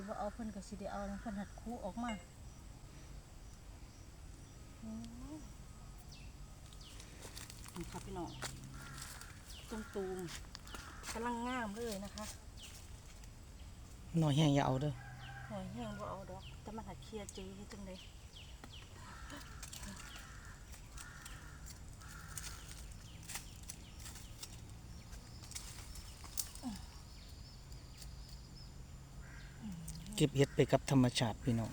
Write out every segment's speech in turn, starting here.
สิบ่เอาเพิ่นก็สิได้เอาเพิ่นหัดคู่ออกมาอืมนี่ค่ะพี่น้องตุ้มตูมๆกำลังงามเลยนะคะหน่อยแห้งอย่าเอาเด้อหอยแห้งบ่เอาดอกแต่มันหัดเคลียร์จีให้จังไดเก็บเห็ดไปกับธรรมชาติพี่น้อง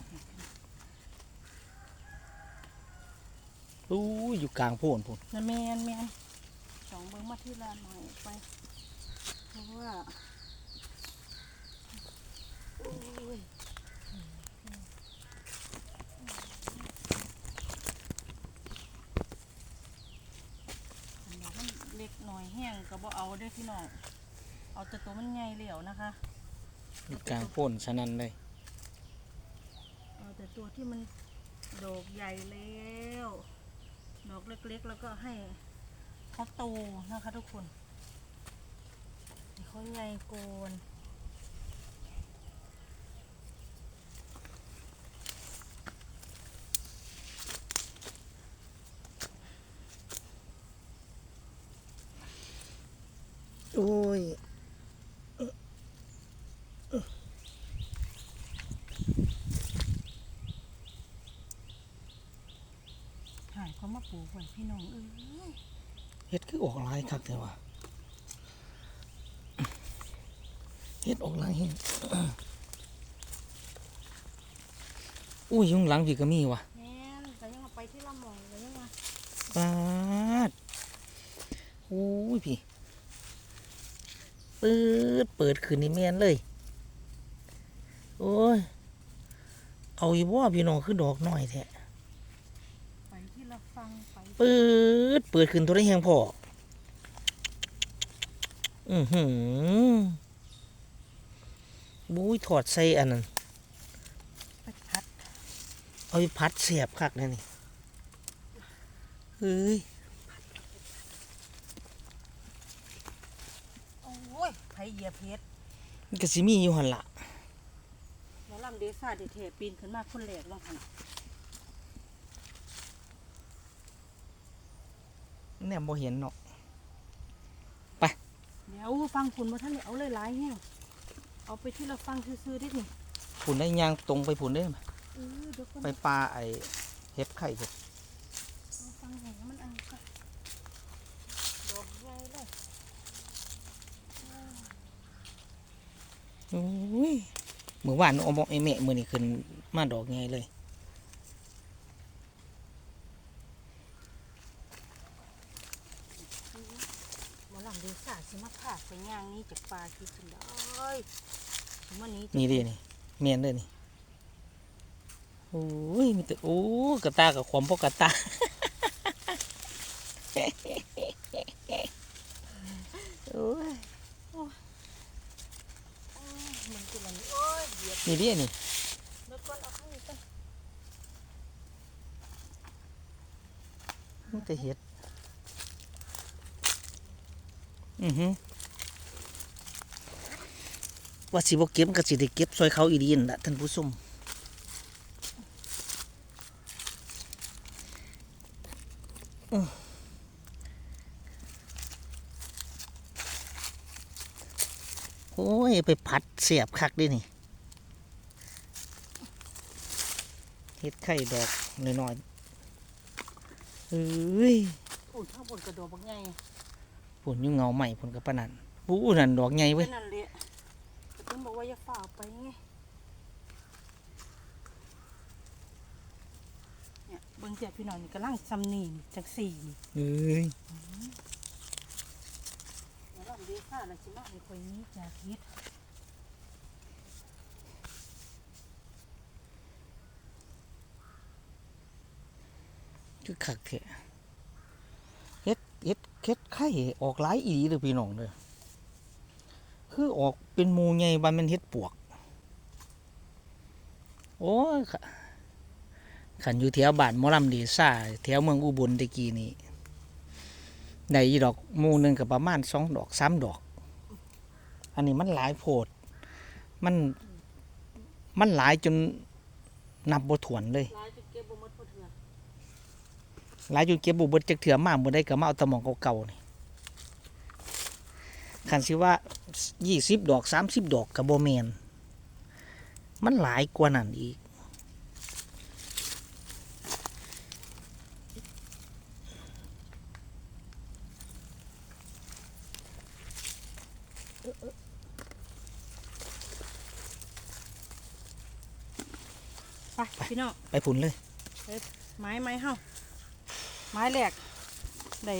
อู้ยอยู่กลางโพนพุ่นแม่นแม่นสองเบิ่งมาที่ลานหน่อยไปเพราะว่าโอ้ยเล็กหน่อยแห้งก็บ่เอาเด้พี่น้อง เอาแต่ตัวมันใหญ่เหลียวนะคะ อยู่กลางโพนฉะนั้นเลยเอาแต่ตัวที่มันดอกใหญ่แล้วดอกเล็กๆ แล้วก็ให้เขาโตนะคะทุกคนให้เขาใหญ่โกนโอ้ย หาย เขามาปลูกไว้พี่น้องเอ้ยเห็ดคือออกหลายคักแต่ว่าเห็ดออกหลายเห็ดอุ้ยอยุงหลังพี่ก็มีว่ะแม่นก็ยังเอาไปที่ละหมองก็ยังมาปาดโอ้ยพี่เปิดเปิดขึ้นนี่แม่นเลย โอ้ย เอาอีบ่พี่น้องคือดอกน้อยแท้ไปที่ละ ฟังไปเปิดเปิดขึ้นตัวได้แหงพออือหือบุ้ยถอดใส่อันนั้นไปพัดเอาไปพัดเสียบคักเลยนี่เฮ้ยโอ้ยไผเหยียบเพชรมันก็สิมีอยู่หันละหมอลำเดซ่าเดเทปีนขึ้นมาคนแรกลงหัน เนี่ยบ่เห็นเนาะเดี๋ยวฟังคุณมาท่านเลยเอาเลยหลายแห้งเอาไปที่ละฟังซื่อๆได้นี่ผุนได้ยางตรงไปผุนได้ไหมเออเดี๋ยวคนไปปลาไอเห็ดไข่เห็ดเอาฟังแห้งมันอันก็ดอกใหญ่เลยโอ้ยมือวานอมไอแม่มือนี่ขึ้นมาดอกไงเลย หมอลำเดซ่าสิมาพาไปย่างนี้จากปลาที่สุดได้ถึงวันนี้นี่ดินี่เมียนเลยนี่โอ้ยมีแต่โอ้กระตากับความพวกกระตาโอ้ยมันคือมันโอ้ยเหยียบนี่ดินี่แล้วก่อนเอาข้างนี้ก่อนมันจะเห็ด อือหือว่าสิบเก็บก็สิได้เก็บซอยเขาอีดีนนละท่านผู้ชมอื้อโอ้ย ไปผัดเสียบคักเด้วยนี่เห็ดไข่ดอกน้อยๆเอ้ยอุ่นข้างบนกระโดดบักให ญ่ผลอยู่เงาใหม่ผลกับปะนันปูนั่นดอกใหญ่เว้ยแค่นั่นเลยแต่เพิ่นบอกว่าอย่าฝ่าไปไงเนี่ยเบิ่งเจ็บพี่น้องนี่กำลังซำนีนจักสี่นี่เอ้ยแล้วลำเดซ่าน่ะสิมาให้ข่อยนี้จากเฮ็ดคือคักเถอะ เฮ็ดเฮ็ดไข่ออกหลายอีหลีเลยพี่น้องเลยคือออกเป็นหมูใหญ่บันมันเฮ็ดปวก โอ้ขะขันอยู่แถวบ้านมอลำดีซ่าแถวเมืองอุบลตะกี้นี่ได้อีดอกมูหนึ่งกับประมาณสองดอกสามดอก อันนี้มันหลายโพด มัน มันหลายจนนับบ่ถวนเลย ลายจุดเก็บบ่หมดบ่เถื่อ หลายจนเก็บบ่เบิดจักเถื่อมาบ่ได้ก็มาเอาแตะหมองเก่าๆนี่คันสิว่า20ดอก30ดอกก็บ่แม่นมันหลายกว่านั้นอีก ไปพี่น้องไปพุ่นเลย ไม้ไม้เฮา ไม้แรกได้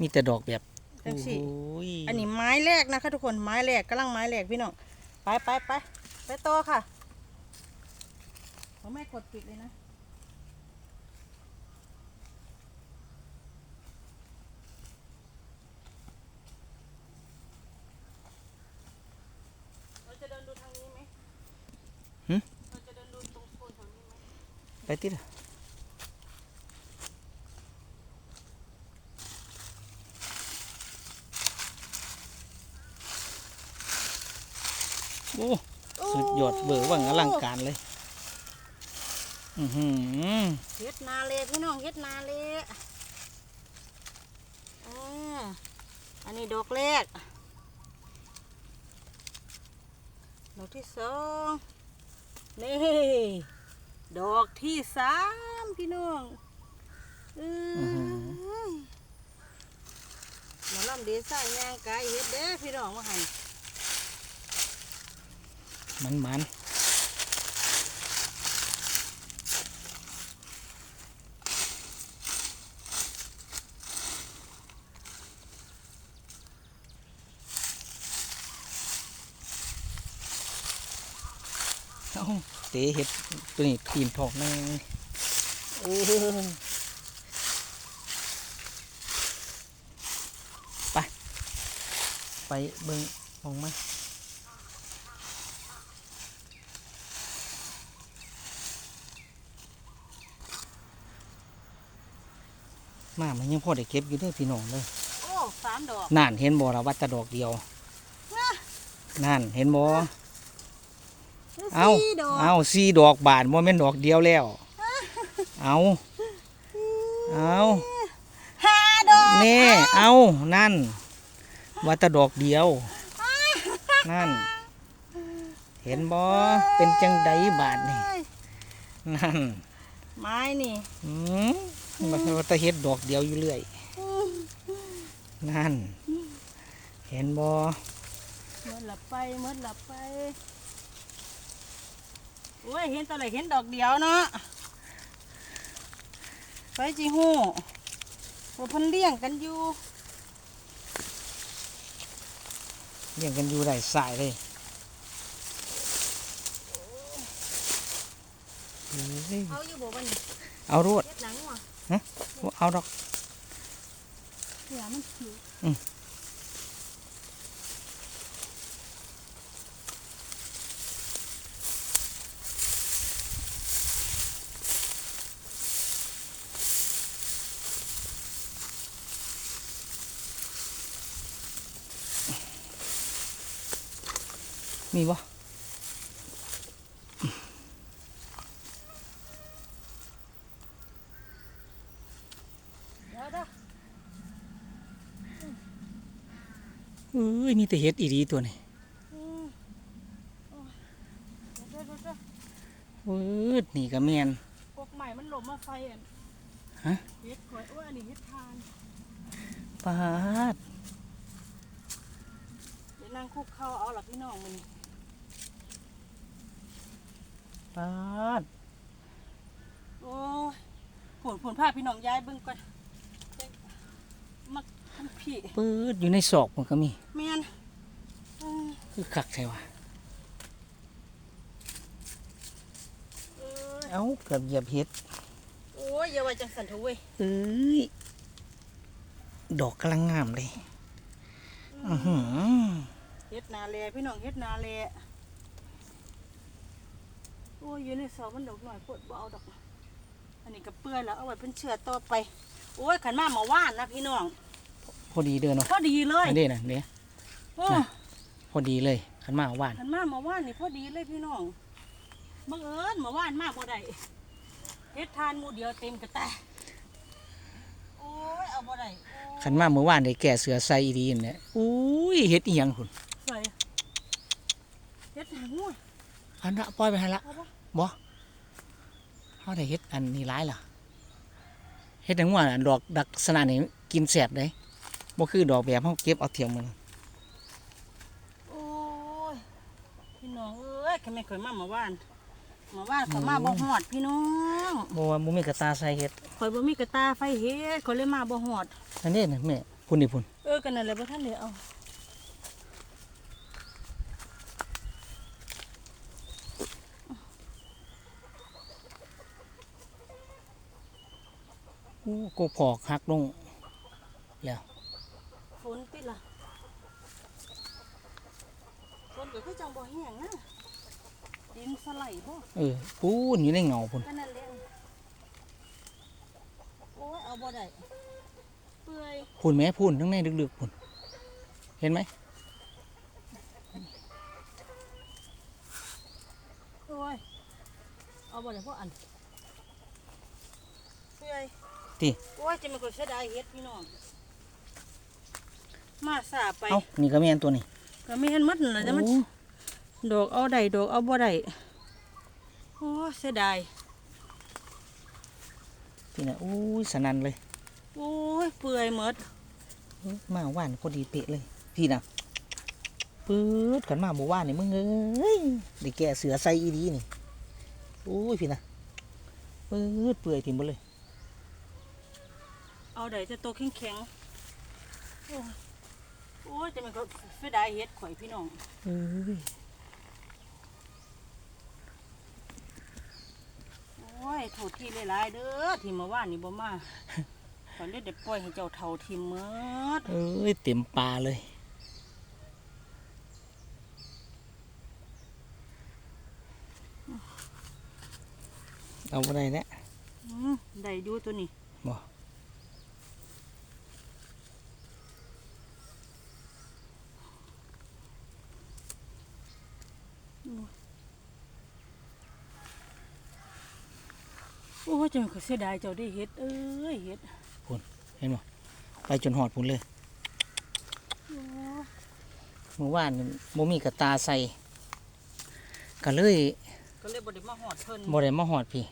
มีแต่ดอกแบบจังสิ โอ้ยอันนี้ไม้แรกนะคะทุกคนไม้แรกกำลังไม้แรกพี่น้องไปไปไปไปโตอค่ะของแม่กดปิดเลยนะเราจะเดินดูทางนี้ไหมเราจะเดินดูตรงโซนแถวนี้ไหมไปติดอะ โอ้สุดยอดเบอร์ว่างอลังการเลย อือหือเฮ็ดนาเลพี่น้องเฮ็ดนาเลอ่าอันนี้ดอกแรกดอกที่สองนี่ ดอกที่สามพี่น้องเอ้ยหมาล่ำเดซ่ายางกายเฮ็ดเด้อพี่น้องมาหัน มันมันเตะเห็ดตัวนี้ตีนทอกนั่งเออไป ไปเบิ่งมองมัน มามันยังพอได้เก็บอยู่เด้อพี่น้องเลยโอ้สามดอกนั่นเห็นบ่ละวัดแตะดอกเดียวนั่นเห็นบ่เอาสี่ดอกเอาสี่ดอกบานบ่แม่นดอกเดียวแล้ว เอาเอาห้าดอกแน่เอานั่นวัดแตะดอกเดียว นั่น เห็นบ่เป็นจังไดบาทนี่เอ้ยนั่นไม้นี่อืม มันว่าแตะเฮ็ดดอกเดียวอยู่เรื่อย นั่น เห็นบ่เมื่อหลับไปเมื่อหลับไปโอ้ยเห็นตอนไหนเห็นดอกเดียวเนาะไปจีหูว่าเพันเลี้ยงกันอยู่เลี้ยงกันอยู่ได้สายเลยเฮ้ยเอาอยู่บ่บัดนเอารวดเฮ็ดหนังว่ะ บ่เอาดอกเดี๋ยวมันหิวอืมมีบ่ เดี๋ยวเด้อ เอ้ย มีแต่เห็ดอีดีตัวนี้อืมโอ้ยเดี๋ยวเดี๋ยวเดี๋ยวเอ้ยนี่ก็แม่นพวกใหม่มันหลบมาไฟอะฮะเฮ็ดข่อยโอ้ยอันนี้เฮ็ดทานปาดเดี๋ยวนั่งคุกเข้าวเอาหลักพี่น้องมันปาดโอ้ยผลผลผ้าพี่น้องย้ายเบิ่งก่อนเบิ่งมักทำ พี่ปืดอยู่ในศอกมันก็มีแม่นอืมคือคักใช่วะเอ้ยเอ้าเกือบเหยียบเห็ดโอ้ยอย่าว่าจังสันเถอะเว้ยเอ้ยดอกกำลังงามเลยอือหือเฮ็ดนาแลพี่น้องเฮ็ดนาแลโอ้ยอยู่ในเสามันดอกหน่อยปวดบ่เอาดอก อันนี้ก็เปื่อยแล้วเอาไว้เป็นเชื้อต่อไป โอ้ยขันมามาว่านนะพี่น้องพ อดีเด้อเนาะพอดีเลยอันนี้นะเนี่ยโอ้น่ะพอดีเลยขันมาว่านขันมามาว่านนี่พอดีเลยพี่น้องบังเอิญเมื่อวานมาบ่ได้เฮ็ดทานหมูเดียวเต็มกระแตโอ้ยเอาบ่ได้โอ้ยขันมาเมื่อวานได้แก่เสือใส่อีดีนเนี่ยอุ้ยเฮ็ดอีหยังคุณใส่เฮ็ดหางงูอันละปล่อยไปให้ละเอาปะบ่เฮาได้เฮ็ดอันนี้หลายล่ะเฮ็ดจังว่าอันดอกดักษณะนี้กินแซ่บเด้ บ่คือดอกแบบเฮาเก็บเอาเถียงมันโอ้ยพี่น้องเอ้ยแค่ไม่เคยมาเมื่อวานเมื่อวานเขามาบ่ฮอดพี่น้องบ่ว่าบ่มีกระตาใส่เฮ็ดข่อยบ่มีกระตาไฟเฮ็ดข่อยเลยมาบ่ฮอดอันนี้น่ะแม่พุ่นนี่พุ่นเออกันนั่นแหละบ่ทันได้เอาอู้กกพอกหักลงแล้วฝ นติดล่ะฝนก็คือจังบ่แห้งนะดินสไลด์บ่เออปูนอยู่ในเงาพุ่นก็นั่นแหละโอ้ยเอาบ่ได้เปื่อยพุ่นแม่พุ่นทั้งในลึกๆพุ่นเห็นไหมโอ้ยเอาบ่ได้เพราะอันเปื่อยติโอ้ยจะมันก็เสียดายเฮ็ดพี่น้อง มาสาไป เอ้านี่ก็แม่นตัวนี้ก็ไม่เห็นหมัดนั่นล่ะแต่มัน โอ้ดอกเอาได้ดอกเอาบ่ได้โอ้เสียดายพี่น่ะอู้ยสนั่นเลยโอ้ยเปื่อยหมดมาว่านพอดีเป๊ะเลย พี่น่ะปื๊ดกันมาหมู่ว่านนี่มึงเอ้ยได้แก่เสือใส่อีดีนี่โอ้ยพี่น่ะปื๊ดเปื่อยถิ่มหมดเลย เอาได้จะโตแข็งแข็งๆโอ้ย โอ้ยจะมันก็เสียดายเฮ็ดข่อยพี่น้อง เอ้ยโอ้ยโทษที่หลายๆเด้อที่เมื่อวานนี่บ่มาตอนนี้เด็กปล่อยให้เจ้าเท่าทิมหมดเอ้ยเต็มปลาเลย เอาอะไรเนี่ยอืมได้อยู่ตัวนี้บ่ ยจะมันก็เสียดายเจ้าได้เฮ็ดเอ้ยเฮ็ดเห็นบ่ไปจนหอดพุ่นเลยโอ้เมื่อวานนี่บ่มีกระตาใส่ก็เลยก็เลยบ่ได้มาหอดเพิ่นบ่ได้มาหอดพี่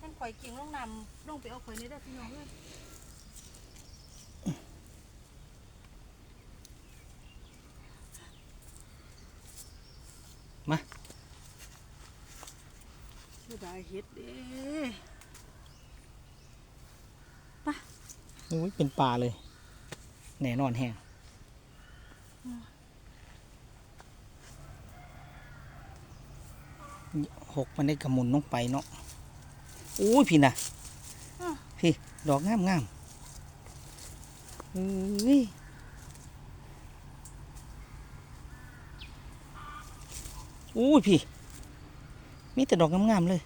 ท่านข่อยกิ่งลงน้ำลงไปเอาข่อยนี่ได้อพี่น้องเอ้ย มา เสียดายเฮ็ดเด้ อุ้ย เป็นปลาเลย แน่นอนแฮงหกมันได้กระมุนลงไปเนาะอุ้ยพี่น่ะพี่ ดอกงามงามเอ้ยอุ้ยพี่ มีแต่ดอกงามๆเลย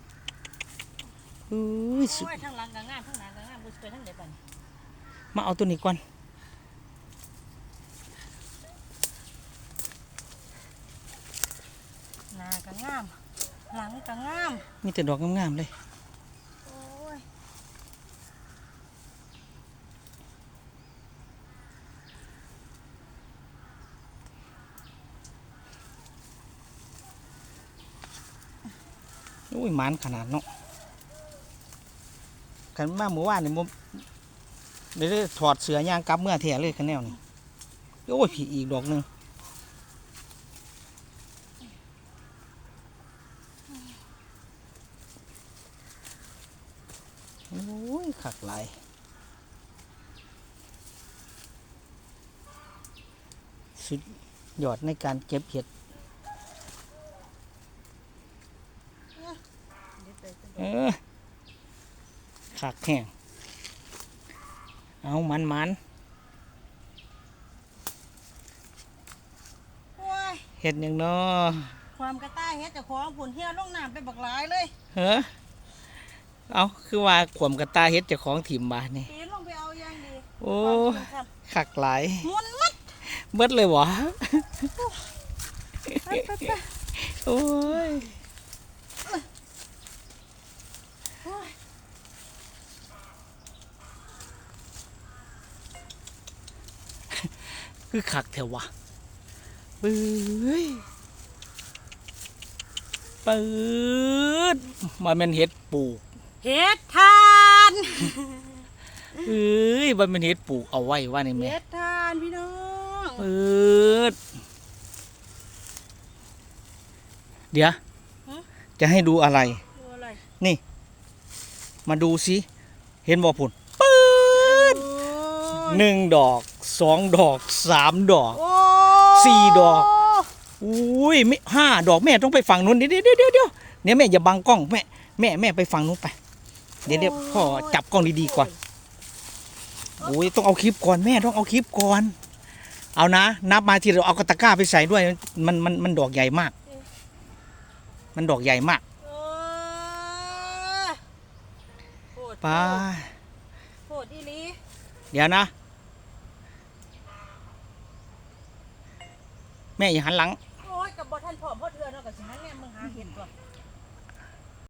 อุ้ยสุดโอ้งหลังก็งามทางหน้าก็งามบ่สิไปทางใดบัดนี้ มาเอาตัวนี้ก่อนหน้าก็งาม หลังก็งาม มีแต่ดอกงามๆเลยโอ้ยอุ้ยหมันขนาดเนาะขันมาเมื่อวานนี่ผ มได้ได้ถอดเสือยางกลับเมื่อแท้เลยขันแนวนี่โอ้ยผีอีกดอกหนึ่งโอ้ยขักหลายสุดยอดในการเก็บเห็ดเด็ดเลยเออขักแห้ง เอามันมันโอ้ยๆเห็ดหยังเนาะความกระต่ายเฮ็ดเจ้าของผุนเที่ยวลงน้ำไปบักหลายเลยเฮ้อเอาคือว่าขวมกระตาเฮ็ดเจ้าของถิ่มบาดนี่ปีนลงไปเอาอย่างดีโอ้ขักหลายมุนมัดเบิดเลยวะไปไปไปโอ้ย โอ้ย คือขักแถววะเบ้ยปืดมันเป็นเห็ดปลูกเฮ็ดทานเอ้ยมันเป็นเห็ดปลูกเอาไว้ว่านี่แม่เฮ็ดทานพี่น้องปืดเดี๋ยวจะให้ดูอะไรดูอะไร นี่ มาดูสิ เห็นบ่พุ่นปืดโอ้ยหนึ่งดอก สองดอกสามดอกโอ้สี่ดอกอุ้ยไม่ห้าดอกแม่ต้องไปฝั่งนู้นเดี๋ยวเดี๋ยวเดี๋ยวเดี๋ยวเนี่ยแม่อย่าบังกล้องแม่แม่แม่ไปฝั่งนู้นไป เดี๋ยวเดี๋ยวพ่อจับกล้องดีๆก่อนโอ้ยต้องเอาคลิปก่อนแม่ต้องเอาคลิปก่อน เอานะ นับมาทีเราเอากระตะกร้าไปใส่ด้วย มันมันมันดอกใหญ่มาก มันดอกใหญ่มากโอ้ยโหดไปโหดอีหลีเดี๋ยวนะ แม่อย่าหันหลัง